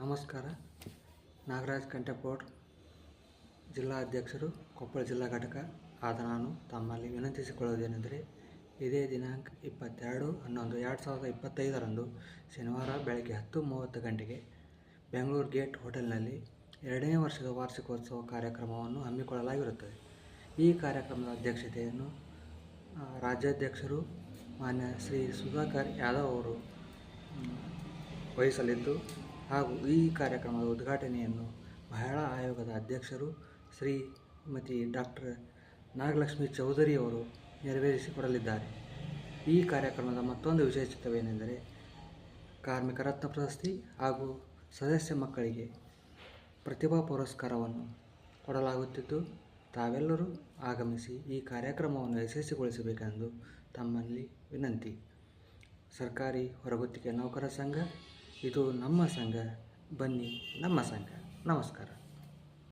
ನಮಸ್ಕಾರ. ನಾಗರಾಜ್ ಕಂಟೆಪೋಡ್ ಜಿಲ್ಲಾ ಅಧ್ಯಕ್ಷರು, ಕೊಪ್ಪಳ ಜಿಲ್ಲಾ ಘಟಕ. ಆದ ನಾನು ತಮ್ಮಲ್ಲಿ ವಿನಂತಿಸಿಕೊಳ್ಳುವುದೇನೆಂದರೆ, ಇದೇ ದಿನಾಂಕ ಇಪ್ಪತ್ತೆರಡು ಹನ್ನೊಂದು ಎರಡು ಸಾವಿರದ ಇಪ್ಪತ್ತೈದರಂದು ಶನಿವಾರ ಬೆಳಗ್ಗೆ ಹತ್ತು ಮೂವತ್ತು ಗಂಟೆಗೆ ಬೆಂಗಳೂರು ಗೇಟ್ ಹೋಟೆಲ್ನಲ್ಲಿ ಎರಡನೇ ವರ್ಷದ ವಾರ್ಷಿಕೋತ್ಸವ ಕಾರ್ಯಕ್ರಮವನ್ನು ಹಮ್ಮಿಕೊಳ್ಳಲಾಗಿರುತ್ತದೆ. ಈ ಕಾರ್ಯಕ್ರಮದ ಅಧ್ಯಕ್ಷತೆಯನ್ನು ರಾಜ್ಯಾಧ್ಯಕ್ಷರು ಮಾನ್ಯ ಶ್ರೀ ಸುಧಾಕರ್ ಯಾದವ್ ಅವರು ವಹಿಸಲಿದ್ದು ಹಾಗೂ ಈ ಕಾರ್ಯಕ್ರಮದ ಉದ್ಘಾಟನೆಯನ್ನು ಮಹಿಳಾ ಆಯೋಗದ ಅಧ್ಯಕ್ಷರು ಶ್ರೀಮತಿ ಡಾಕ್ಟರ್ ನಾಗಲಕ್ಷ್ಮಿ ಚೌಧರಿ ಅವರು ನೆರವೇರಿಸಿಕೊಡಲಿದ್ದಾರೆ. ಈ ಕಾರ್ಯಕ್ರಮದ ಮತ್ತೊಂದು ವಿಶೇಷತೆವೇನೆಂದರೆ ಕಾರ್ಮಿಕ ರತ್ನ ಪ್ರಶಸ್ತಿ ಹಾಗೂ ಸದಸ್ಯ ಮಕ್ಕಳಿಗೆ ಪ್ರತಿಭಾ ಪುರಸ್ಕಾರವನ್ನು ಕೊಡಲಾಗುತ್ತಿದ್ದು, ತಾವೆಲ್ಲರೂ ಆಗಮಿಸಿ ಈ ಕಾರ್ಯಕ್ರಮವನ್ನು ಯಶಸ್ವಿಗೊಳಿಸಬೇಕೆಂದು ತಮ್ಮಲ್ಲಿ ವಿನಂತಿ. ಸರ್ಕಾರಿ ಹೊರಗುತ್ತಿಗೆ ನೌಕರ ಸಂಘ ಇದು ನಮ್ಮ ಸಂಘ. ಬನ್ನಿ ನಮ್ಮ ಸಂಘ. ನಮಸ್ಕಾರ.